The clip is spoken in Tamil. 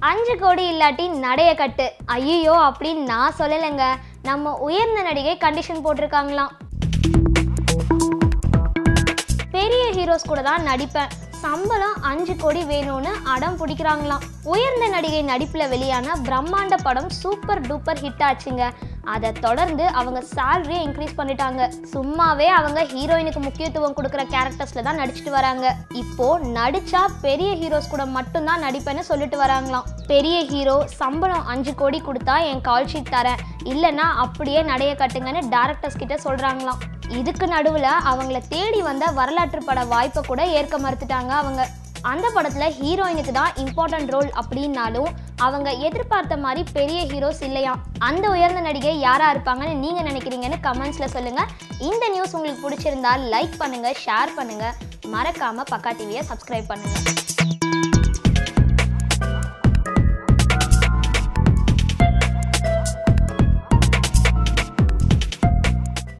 அஞ்சு கோடி இல்லாட்டி நடைய கட்டு. ஐயோ அப்படின்னு நான் சொல்லலைங்க. நம்ம உயர்ந்த நடிகை கண்டிஷன் போட்டிருக்காங்களாம். பெரிய ஹீரோஸ் கூட தான் நடிப்பேன். சம்பளம் அஞ்சு கோடி வேணும்னு அடம் பிடிக்கிறாங்களாம். உயர்ந்த நடிகை நடிப்பில் வெளியான பிரம்மாண்ட படம் சூப்பர் டூப்பர் ஹிட் ஆச்சுங்க. அதை தொடர்ந்து அவங்க சேலரியை இன்க்ரீஸ் பண்ணிட்டாங்க. சும்மாவே அவங்க ஹீரோயினுக்கு முக்கியத்துவம் கொடுக்குற கேரக்டர்ஸில் தான் நடிச்சிட்டு வராங்க. இப்போ நடிச்சா பெரிய ஹீரோஸ் கூட மட்டும்தான் நடிப்பேன்னு சொல்லிட்டு வராங்களாம். பெரிய ஹீரோ சம்பளம் அஞ்சு கோடி கொடுத்தா என் கால் ஷீட் தரேன். இல்லைன்னா அப்படியே நடைய கட்டுங்கன்னு டேரக்டர்ஸ் கிட்ட சொல்கிறாங்களாம் இதுக்கு நடுவில் அவங்கள தேடி வந்த வரலாற்று பட வாய்ப்பை கூட ஏற்க மறுத்துட்டாங்க அவங்க. அந்த படத்தில் ஹீரோயினுக்கு தான் இம்பார்ட்டன்ட் ரோல் அப்படின்னாலும் அவங்க எதிர்பார்த்த மாதிரி பெரிய ஹீரோஸ் இல்லையா? அந்த உயர்ந்த நடிகை யாரா இருப்பாங்கன்னு நீங்க நினைக்கிறீங்கன்னு கமெண்ட்ஸில் சொல்லுங்க. இந்த நியூஸ் உங்களுக்கு பிடிச்சிருந்தா லைக் பண்ணுங்க ஷேர் பண்ணுங்க. மறக்காம பக்கா டிவியை சப்ஸ்கிரைப் பண்ணுங்க.